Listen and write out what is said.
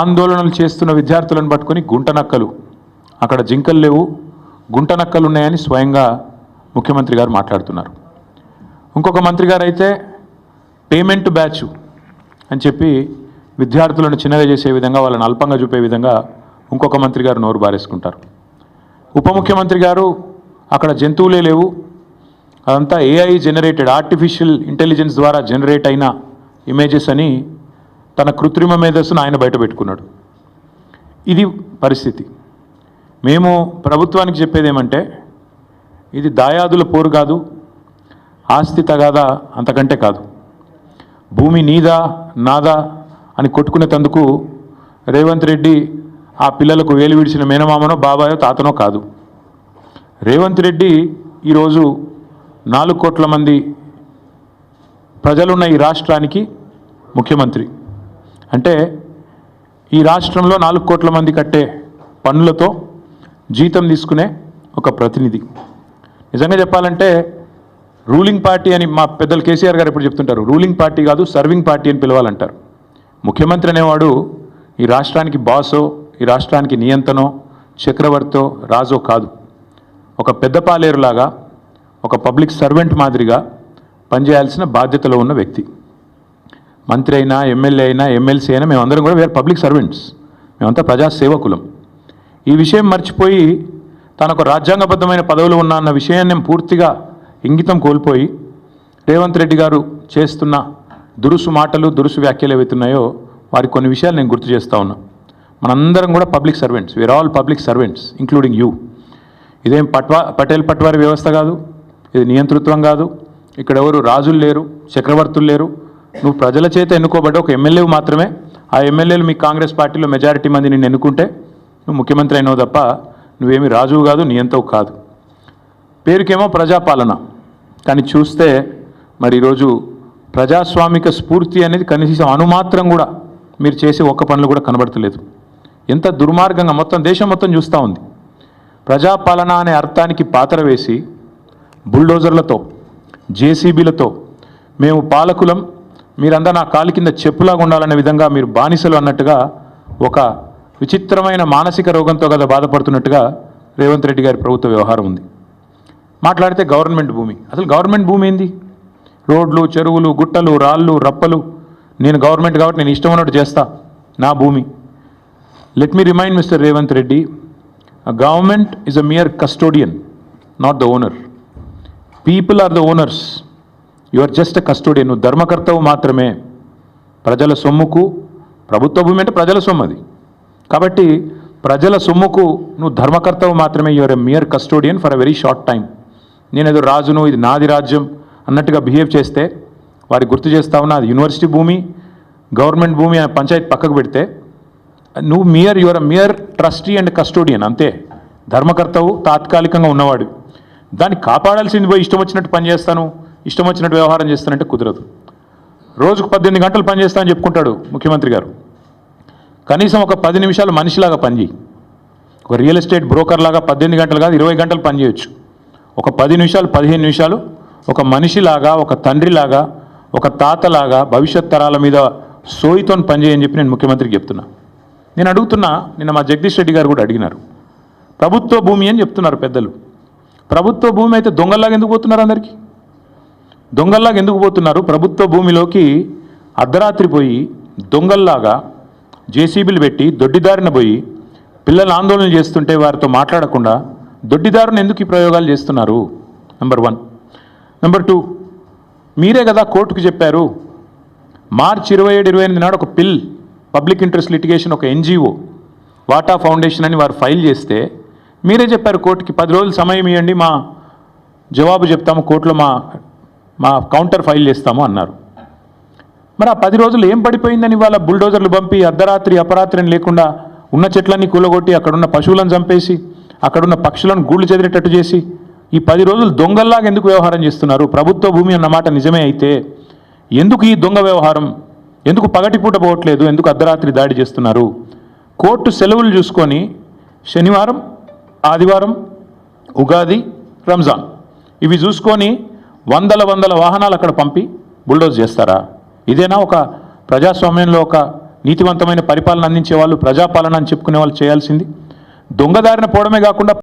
ఆందోళనలు చేస్తున్న విద్యార్థులను పట్టుకొని గుంటనక్కలు. అక్కడ జింకలు లేవు. గుంటనక్కలు ఉన్నాయని స్వయంగా ముఖ్యమంత్రి గారు మాట్లాడుతున్నారు. ఇంకొక మంత్రి గారు అయితే పేమెంట్ బ్యాచ్ అని చెప్పి విద్యార్థులను చిన్నగా చేసే విధంగా వాళ్ళని అల్పంగా చూపే విధంగా ఇంకొక మంత్రి గారు నోరు బారేసుకుంటారు. ఉప ముఖ్యమంత్రి గారు అక్కడ జంతువులే లేవు. అదంతా ఏఐ జనరేటెడ్ ఆర్టిఫిషియల్ ఇంటెలిజెన్స్ ద్వారా జనరేట్ అయిన ఇమేజెస్ అని తన కృత్రిమ మేధస్సును ఆయన బయటపెట్టుకున్నాడు ఇది పరిస్థితి. మేము ప్రభుత్వానికి చెప్పేది ఏమంటే ఇది దాయాదుల పోరు కాదు ఆస్తి తగాదా అంతకంటే కాదు. భూమి నీదా నాదా అని కొట్టుకునేటందుకు రేవంత్ రెడ్డి ఆ పిల్లలకు వేలు విడిచిన మేనమామనో బాబాయో తాతనో కాదు. రేవంత్ రెడ్డి ఈరోజు నాలుగు కోట్ల మంది ప్రజలున్న ఈ రాష్ట్రానికి ముఖ్యమంత్రి. అంటే ఈ రాష్ట్రంలో నాలుగు కోట్ల మంది కట్టే పన్నులతో జీతం తీసుకునే ఒక ప్రతినిధి. నిజంగా చెప్పాలంటే రూలింగ్ పార్టీ అని మా పెద్దలు కేసీఆర్ గారు ఎప్పుడు చెప్తుంటారు రూలింగ్ పార్టీ కాదు సర్వింగ్ పార్టీ అని పిలవాలంటారు. ముఖ్యమంత్రి అనేవాడు ఈ రాష్ట్రానికి బాసో ఈ రాష్ట్రానికి నియంతనో చక్రవర్తో రాజో కాదు. ఒక పెద్ద పాలేరులాగా ఒక పబ్లిక్ సర్వెంట్ మాదిరిగా పనిచేయాల్సిన బాధ్యతలో ఉన్న వ్యక్తి. మంత్రి అయినా ఎమ్మెల్యే అయినా ఎమ్మెల్సీ అయినా మేమందరం కూడా వేరే పబ్లిక్ సర్వెంట్స్ మేమంతా ప్రజా సేవకులం. ఈ విషయం మర్చిపోయి తనకు రాజ్యాంగబద్ధమైన పదవులు ఉన్న అన్న విషయాన్ని పూర్తిగా ఇంగితం కోల్పోయి రేవంత్ రెడ్డి గారు చేస్తున్న దురుసు మాటలు దురుసు వ్యాఖ్యలు ఏవైతున్నాయో వారి కొన్ని విషయాలు నేను గుర్తు చేస్తా ఉన్నా. మనందరం కూడా public servants we are all public servants including you ఇదేం పట్వా పటేల్ పట్వారి వ్యవస్థ కాదు. ఇది నియంతృత్వం కాదు. ఇక్కడ ఎవరు రాజులు లేరు చక్రవర్తులు లేరు. నువ్వు ప్రజల చేత ఎన్నుకోబడ్డ ఒక ఎమ్మెల్యే మాత్రమే. ఆ ఎమ్మెల్యేలు మీ కాంగ్రెస్ పార్టీలో మెజారిటీ మంది నిన్ను ఎన్నుకుంటే నువ్వు ముఖ్యమంత్రి అయినావు తప్ప నువ్వేమి రాజువు కాదు నియంతవు కాదు. పేరుకేమో ప్రజాపాలన. కానీ చూస్తే మరి ఈరోజు ప్రజాస్వామిక స్ఫూర్తి అనేది కనీసం అనుమాత్రం కూడా మీరు చేసే ఒక్క పనులు కూడా కనబడతలేదు. ఎంత దుర్మార్గంగా మొత్తం దేశం మొత్తం చూస్తూ ఉంది. ప్రజాపాలన అనే అర్థానికి పాత్ర వేసి బుల్డోజర్లతో జేసీబీలతో మేము పాలకులం మీరందరూ నా కాలు కింద చెప్పులాగా ఉండాలనే విధంగా మీరు బానిసలు అన్నట్టుగా ఒక విచిత్రమైన మానసిక రోగంతో కదా బాధపడుతున్నట్టుగా రేవంత్ రెడ్డి గారి ప్రభుత్వ వ్యవహారం ఉంది. మాట్లాడితే గవర్నమెంట్ భూమి. అసలు గవర్నమెంట్ భూమి ఏంది? రోడ్లు చెరువులు గుట్టలు రాళ్ళు రప్పలు. నేను గవర్నమెంట్ కాబట్టి నేను ఇష్టం ఉన్నట్టు చేస్తా. నా భూమి. Let me remind mister Revanth Reddy government is a mere custodian not the owner people are the owners you are just custodian నువ్వు ధర్మకర్తవు మాత్రమే. ప్రజల సొమ్ముకు ప్రభుత్వ భూమి అంటే ప్రజల సొమ్ము అది. కాబట్టి ప్రజల సొమ్ముకు నువ్వు ధర్మకర్తవు మాత్రమే. Your a mere custodian for a very short time నేను ఏదో రాజును ఇది నాది రాజ్యం అన్నట్టుగా బిహేవ్ చేస్తే వారికి గుర్తు చేస్తా ఉన్నా అది యూనివర్సిటీ భూమి గవర్నమెంట్ భూమి అనే పంచాయతీ పక్కకు పెడితే నువ్వు mere your a mere trustee and custodian అంతే. ధర్మకర్తవు తాత్కాలికంగా ఉన్నవాడు. దాన్ని కాపాడాల్సింది పోయి ఇష్టం వచ్చినట్టు పని చేస్తాను. ఇష్టం వచ్చినట్టు వ్యవహారం చేస్తానంటే కుదరదు. రోజుకు పద్దెనిమిది గంటలు పని అని చెప్పుకుంటాడు ముఖ్యమంత్రి గారు. కనీసం ఒక పది నిమిషాలు మనిషిలాగా పనిచేయి ఒక రియల్ ఎస్టేట్ బ్రోకర్ లాగా పద్దెనిమిది గంటలు కాదు ఇరవై గంటలు పనిచేయొచ్చు ఒక పది నిమిషాలు పదిహేను నిమిషాలు ఒక మనిషిలాగా ఒక తండ్రిలాగా ఒక తాతలాగా భవిష్యత్ తరాల మీద సోయితో పనిచేయని చెప్పి నేను ముఖ్యమంత్రికి చెప్తున్నా. నేను అడుగుతున్నా నిన్న మా జగదీష్ రెడ్డి గారు కూడా అడిగినారు. ప్రభుత్వ భూమి అని చెప్తున్నారు పెద్దలు. ప్రభుత్వ భూమి అయితే దొంగల్లాగా ఎందుకు పోతున్నారు అందరికీ? దొంగల్లాగా ఎందుకు పోతున్నారు? ప్రభుత్వ భూమిలోకి అర్ధరాత్రి పోయి దొంగల్లాగా జేసీబీలు పెట్టి దొడ్డిదారిన పోయి పిల్లలు ఆందోళన చేస్తుంటే వారితో మాట్లాడకుండా దొడ్డిదారుని ఎందుకు ఈ ప్రయోగాలు చేస్తున్నారు? నెంబర్ వన్ నెంబర్ టూ మీరే కదా కోర్టుకు చెప్పారు. మార్చి ఇరవై ఏడు ఇరవై ఎనిమిది నాడు ఒక పిల్ పబ్లిక్ ఇంట్రెస్ట్ లిటిగేషన్ ఒక ఎన్జిఓ వాటా ఫౌండేషన్ అని వారు ఫైల్ చేస్తే మీరే చెప్పారు కోర్టుకి పది రోజులు సమయం ఇవ్వండి మా జవాబు చెప్తాము కోర్టులో మా మా కౌంటర్ ఫైల్ చేస్తాము అన్నారు. మరి ఆ పది రోజులు ఏం పడిపోయిందని వాళ్ళ బుల్డోజర్లు పంపి అర్ధరాత్రి అపరాత్రిని లేకుండా ఉన్న చెట్లన్నీ కూలగొట్టి అక్కడున్న పశువులను చంపేసి అక్కడున్న పక్షులను గూళ్ళు చెదిరేటట్టు చేసి ఈ పది రోజులు దొంగల్లాగా ఎందుకు వ్యవహారం చేస్తున్నారు? ప్రభుత్వ భూమి అన్నమాట నిజమే అయితే ఎందుకు ఈ దొంగ వ్యవహారం? ఎందుకు పగటిపూట పోవట్లేదు? ఎందుకు అర్ధరాత్రి దాడి చేస్తున్నారు? కోర్టు సెలవులు చూసుకొని శనివారం ఆదివారం ఉగాది రంజాన్ ఇవి చూసుకొని వందల వందల వాహనాలు అక్కడ పంపి బుల్డోజ్ చేస్తారా? ఇదేనా ఒక ప్రజాస్వామ్యంలో ఒక నీతివంతమైన పరిపాలన అందించే వాళ్ళు ప్రజాపాలన అని చెప్పుకునే వాళ్ళు చేయాల్సింది? దొంగదారిన పోవడమే కాకుండా